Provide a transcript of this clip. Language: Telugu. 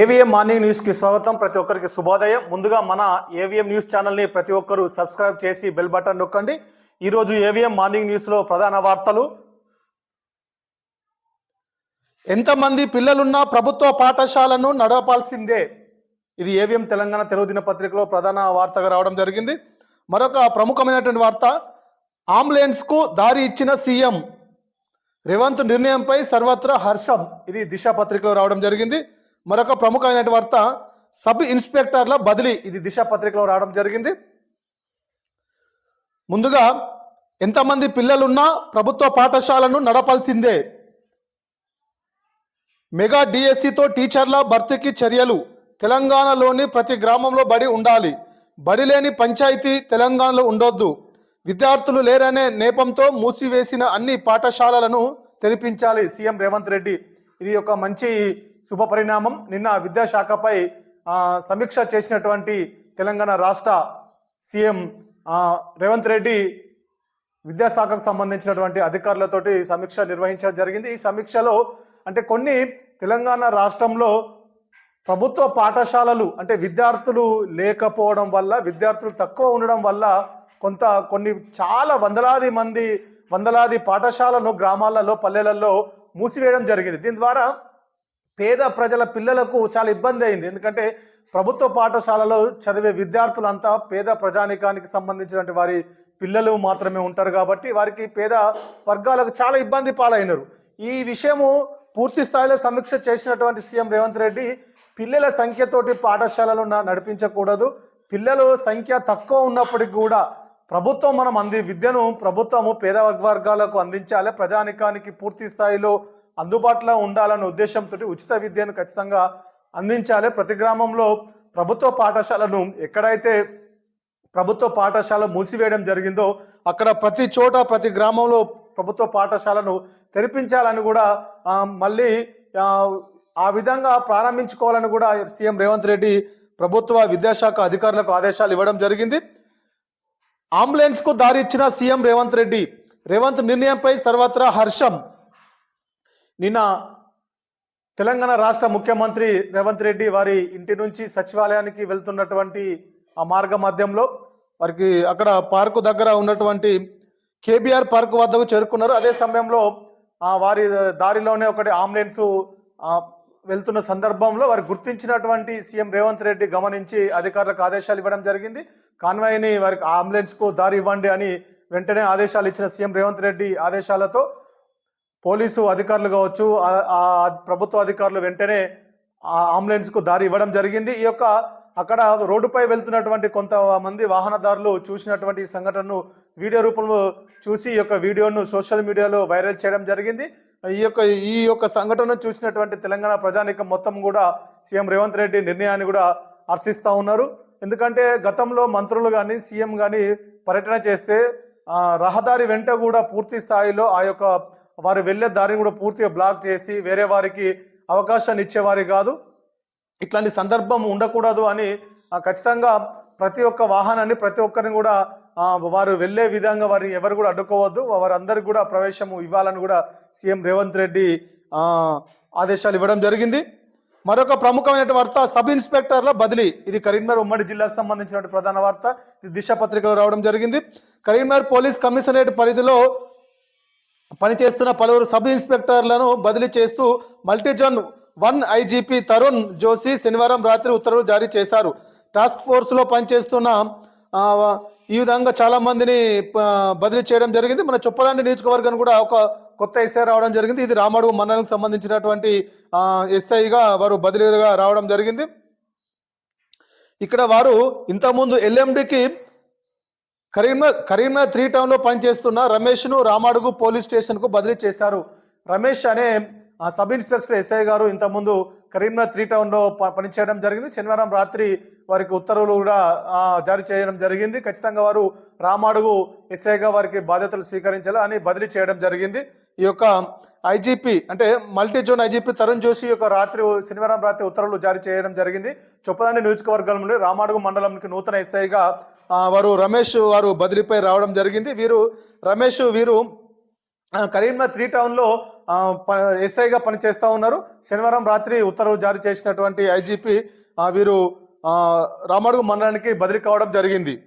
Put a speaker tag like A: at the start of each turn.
A: ఏవిఎం మార్నింగ్ న్యూస్కి స్వాగతం. ప్రతి ఒక్కరికి శుభోదయం. ముందుగా మన ఏవిఎం న్యూస్ ఛానల్ని ప్రతి ఒక్కరూ సబ్స్క్రైబ్ చేసి బెల్ బటన్ నొక్కండి. ఈరోజు ఏవిఎం మార్నింగ్ న్యూస్లో ప్రధాన వార్తలు. ఎంతమంది పిల్లలున్నా ప్రభుత్వ పాఠశాలను నడపాల్సిందే. ఇది ఏవిఎం తెలంగాణ తెలుగు దినపత్రికలో ప్రధాన వార్తగా రావడం జరిగింది. మరొక ప్రముఖమైనటువంటి వార్త. ఆంబులెన్స్కు దారి ఇచ్చిన సీఎం. రేవంత్ నిర్ణయంపై సర్వత్రా హర్షం. ఇది దిశ పత్రికలో రావడం జరిగింది. మరొక ప్రముఖమైన వార్త సబ్ ఇన్స్పెక్టర్ల బదిలీ. ఇది దిశ పత్రికలో రావడం జరిగింది. ముందుగా ఎంతమంది పిల్లలున్నా ప్రభుత్వ పాఠశాలను నడపాల్సిందే. మెగా డిఎస్సితో టీచర్ల భర్తీకి చర్యలు. తెలంగాణలోని ప్రతి గ్రామంలో బడి ఉండాలి. బడి లేని పంచాయతీ తెలంగాణలో ఉండొద్దు. విద్యార్థులు లేరనే నేపంతో మూసివేసిన అన్ని పాఠశాలలను తెరిపించాలి. సీఎం రేవంత్ రెడ్డి. ఇది ఒక మంచి శుభ పరిణామం. నిన్న విద్యాశాఖపై సమీక్ష చేసినటువంటి తెలంగాణ రాష్ట్ర సీఎం రేవంత్ రెడ్డి విద్యాశాఖకు సంబంధించినటువంటి అధికారులతోటి సమీక్ష నిర్వహించడం జరిగింది. ఈ సమీక్షలో అంటే కొన్ని తెలంగాణ రాష్ట్రంలో ప్రభుత్వ పాఠశాలలు అంటే విద్యార్థులు లేకపోవడం వల్ల విద్యార్థులు తక్కువ ఉండడం వల్ల కొంత కొన్ని చాలా వందలాది మంది వందలాది పాఠశాలను గ్రామాలలో పల్లెలలో మూసివేయడం జరిగింది. దీని ద్వారా పేద ప్రజల పిల్లలకు చాలా ఇబ్బంది అయింది. ఎందుకంటే ప్రభుత్వ పాఠశాలలో చదివే విద్యార్థులంతా పేద ప్రజానికానికి సంబంధించినటువంటి వారి పిల్లలు మాత్రమే ఉంటారు కాబట్టి వారికి పేద వర్గాలకు చాలా ఇబ్బంది పాలైనరు. ఈ విషయము పూర్తి స్థాయిలో సమీక్ష చేసినటువంటి సీఎం రేవంత్ రెడ్డి పిల్లల సంఖ్యతోటి పాఠశాలలు నడిపించకూడదు. పిల్లలు సంఖ్య తక్కువ ఉన్నప్పటికీ కూడా ప్రభుత్వం మనం అంది విద్యను ప్రభుత్వము పేద వర్గాలకు అందించాలి. ప్రజానికానికి పూర్తి స్థాయిలో అందుబాటులో ఉండాలనే ఉద్దేశంతో ఉచిత విద్యను ఖచ్చితంగా అందించాలి. ప్రతి గ్రామంలో ప్రభుత్వ పాఠశాలను ఎక్కడైతే ప్రభుత్వ పాఠశాల మూసివేయడం జరిగిందో అక్కడ ప్రతి చోట ప్రతి గ్రామంలో ప్రభుత్వ పాఠశాలను తెరిపించాలని కూడా మళ్ళీ ఆ, ఆ విధంగా ప్రారంభించుకోవాలని కూడా సీఎం రేవంత్ రెడ్డి ప్రభుత్వ విద్యాశాఖ అధికారులకు ఆదేశాలు ఇవ్వడం జరిగింది. అంబులెన్స్కు దారి ఇచ్చిన సీఎం రేవంత్ రెడ్డి రేవంత్ నిర్ణయంపై సర్వత్రా హర్షం నిన్న తెలంగాణ రాష్ట్ర ముఖ్యమంత్రి రేవంత్ రెడ్డి వారి ఇంటి నుంచి సచివాలయానికి వెళ్తున్నటువంటి ఆ మార్గ మధ్యంలో వారికి అక్కడ పార్కు దగ్గర ఉన్నటువంటి కేబీఆర్ పార్క్ వద్దకు చేరుకున్నారు. అదే సమయంలో ఆ వారి దారిలోనే ఒకటి అంబులెన్స్ వెళ్తున్న సందర్భంలో వారు గుర్తించినటువంటి సీఎం రేవంత్ రెడ్డి గమనించి అధికారులకు ఆదేశాలు ఇవ్వడం జరిగింది. కాన్వాయ్ని వారికి ఆ అంబులెన్స్కు దారి ఇవ్వండి అని వెంటనే ఆదేశాలు ఇచ్చిన సీఎం రేవంత్ రెడ్డి ఆదేశాలతో పోలీసు అధికారులు కావచ్చు ఆ- ప్రభుత్వ అధికారులు వెంటనే ఆ అంబులెన్స్కు దారి ఇవ్వడం జరిగింది. ఈ యొక్క అక్కడ రోడ్డుపై వెళ్తున్నటువంటి కొంతమంది వాహనదారులు చూసినటువంటి ఈ సంఘటనను వీడియో రూపంలో చూసి ఈ యొక్క వీడియోను సోషల్ మీడియాలో వైరల్ చేయడం జరిగింది. ఈ యొక్క ఈ యొక్క సంఘటనను చూసినటువంటి తెలంగాణ ప్రజానికం మొత్తం కూడా సీఎం రేవంత్ రెడ్డి నిర్ణయాన్ని కూడా హర్షిస్తూ ఉన్నారు. ఎందుకంటే గతంలో మంత్రులు కానీ సీఎం కానీ పర్యటన చేస్తే రహదారి వెంట కూడా పూర్తి స్థాయిలో ఆ యొక్క వారు వెళ్ళే దారిని కూడా పూర్తిగా బ్లాక్ చేసి వేరే వారికి అవకాశాన్ని ఇచ్చేవారి కాదు. ఇట్లాంటి సందర్భం ఉండకూడదు అని ఖచ్చితంగా ప్రతి ఒక్క వాహనాన్ని ప్రతి ఒక్కరిని కూడా వారు వెళ్ళే విధంగా వారిని ఎవరు కూడా అడ్డుకోవద్దు. వారందరికి కూడా ప్రవేశము ఇవ్వాలని కూడా సీఎం రేవంత్ రెడ్డి ఆదేశాలు ఇవ్వడం జరిగింది. మరొక ప్రముఖమైన వార్త సబ్ ఇన్స్పెక్టర్ల బదిలీ. ఇది కరీంనగర్ ఉమ్మడి జిల్లాకు సంబంధించిన ప్రధాన వార్త. ఇది దిశ పత్రికలో రావడం జరిగింది. కరీంనగర్ పోలీస్ కమిషనరేట్ పరిధిలో పనిచేస్తున్న పలువురు సబ్ ఇన్స్పెక్టర్లను బదిలీ చేస్తూ multi zone one IGP Tarun Joshi శనివారం రాత్రి ఉత్తర్వులు జారీ చేశారు. టాస్క్ ఫోర్స్లో పనిచేస్తున్న ఈ విధంగా చాలా మందిని బదిలీ చేయడం జరిగింది. మన చొప్పలాంటి నియోజకవర్గాన్ని కూడా ఒక కొత్త ఎస్ఐ రావడం జరిగింది. ఇది రామడుగు మండలానికి సంబంధించినటువంటి ఎస్ఐగా వారు బదిలీగా రావడం జరిగింది. ఇక్కడ వారు ఇంతకుముందు ఎల్ఎండికి కరీంనగర్ కరీంనగర్ త్రీ టౌన్లో పనిచేస్తున్న రమేష్ను రామాడుగు పోలీస్ స్టేషన్కు బదిలీ చేశారు. రమేష్ అనే ఆ, సబ్ ఇన్స్పెక్టర్ ఎస్ఐ గారు ఇంతకుముందు కరీంనగర్ త్రీ టౌన్లో ప- పనిచేయడం జరిగింది. శనివారం రాత్రి వారికి ఉత్తర్వులు కూడా జారీ చేయడం జరిగింది. ఖచ్చితంగా వారు రామాడుగు ఎస్ఐగా వారికి బాధ్యతలు స్వీకరించాలి అని బదిలీ చేయడం జరిగింది. ఈ యొక్క ఐజీపీ అంటే multi zone IGP Tarun Joshi యొక్క రాత్రి శనివారం రాత్రి ఉత్తర్వులు జారీ చేయడం జరిగింది. చొప్పదండి నియోజకవర్గం నుండి రామాడుగు మండలంకి నూతన ఎస్ఐగా వారు రమేష్ వారు బదిలీపై రావడం జరిగింది. వీరు రమేష్ వీరు కరీంనగర్ త్రీ టౌన్లో ప- ఎస్ఐగా పనిచేస్తూ ఉన్నారు. శనివారం రాత్రి ఉత్తర్వులు జారీ చేసినటువంటి ఐజీపీ వీరు రామాడుగు మండలానికి బదిలీ కావడం జరిగింది.